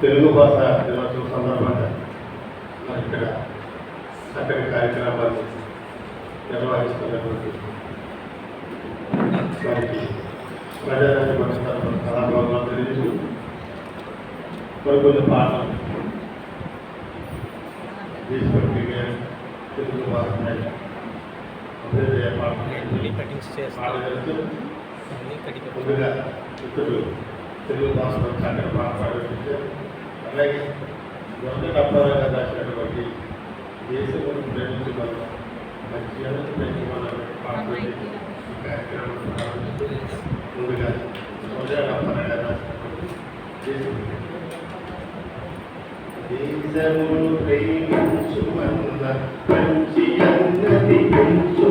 తెలుగు భాష దినోత్సవం సందర్భంగా మరి ఇక్కడ చక్కటి కార్యక్రమాలు నిర్వహిస్తున్నటువంటి వారికి ప్రజారాజ్య మంచి తరఫున కళాభవన్లో తెలియజేస్తూ మరి కొన్ని పాటలు దేశభక్తి తెలుగు భాష అభ్యుదయ పాటలు కటింగ్ ముందుగా మిత్రులు తెలుగు భాషలో చక్కగా మాట్లాడుతుంటే అలాగే మొదటి అప్పారంగా రాసినటువంటి దేశం ప్రేమించగలం మంచి అనేది ప్రేమించగలం పాడుతుంది ఈ కార్యక్రమం ప్రారంభిస్తూ ముందుగా మొదటి అప్పారంగా రాసినటువంటి దేశం దేశమును ప్రేమించుమన్న మంచి అన్నది పెంచుమన్న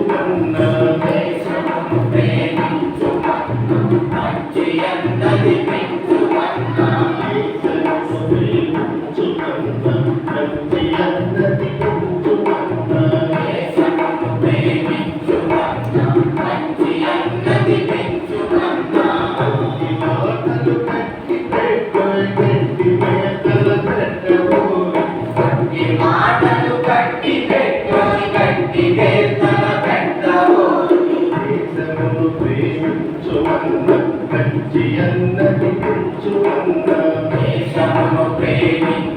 దేశమును ప్రేమించుమన్న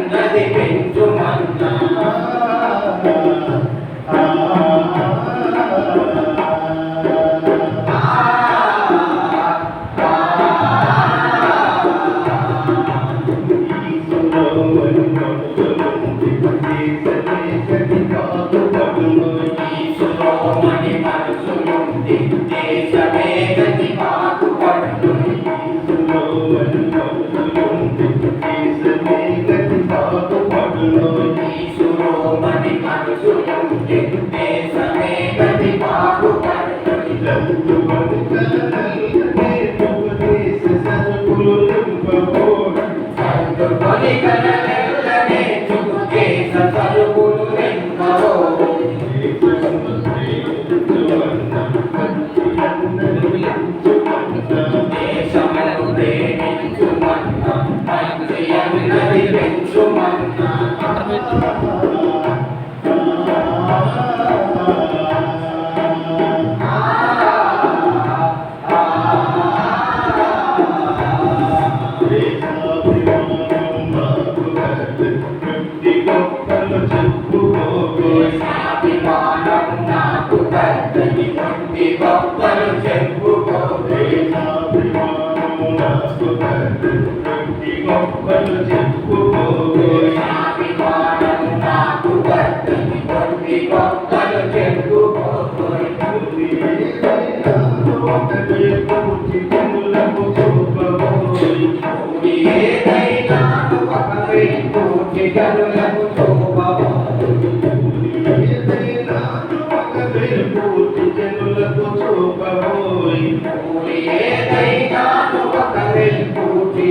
అన్నది పెంచుమన్న. ఈశ్వరోమణి మనసులుండి దేశమే Thank you. అభిమానం నాకు పెద్దది నుండి గొప్పలు చెప్పుకోవే భూమి ఏదైనా ఒక వెయ్యి జనులకు చూపవో ఏదైనా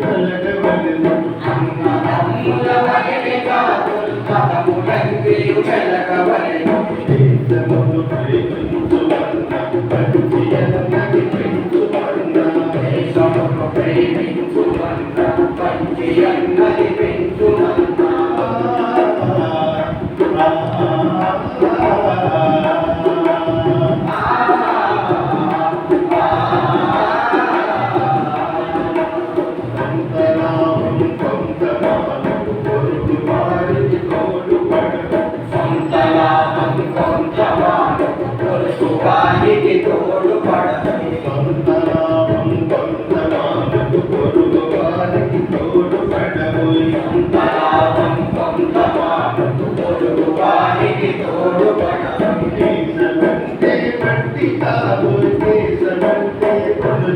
ಕಲ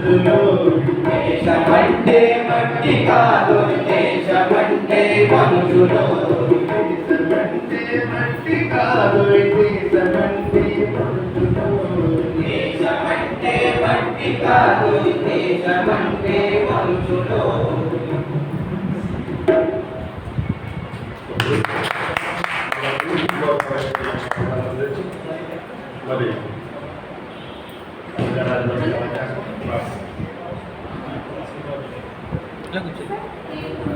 దేశమంటే మట్టి కాదు దేశమంటే దేశమంటే మట్టి కాదు దేశమంటే బంధులు మరి ఇలా కూర్చో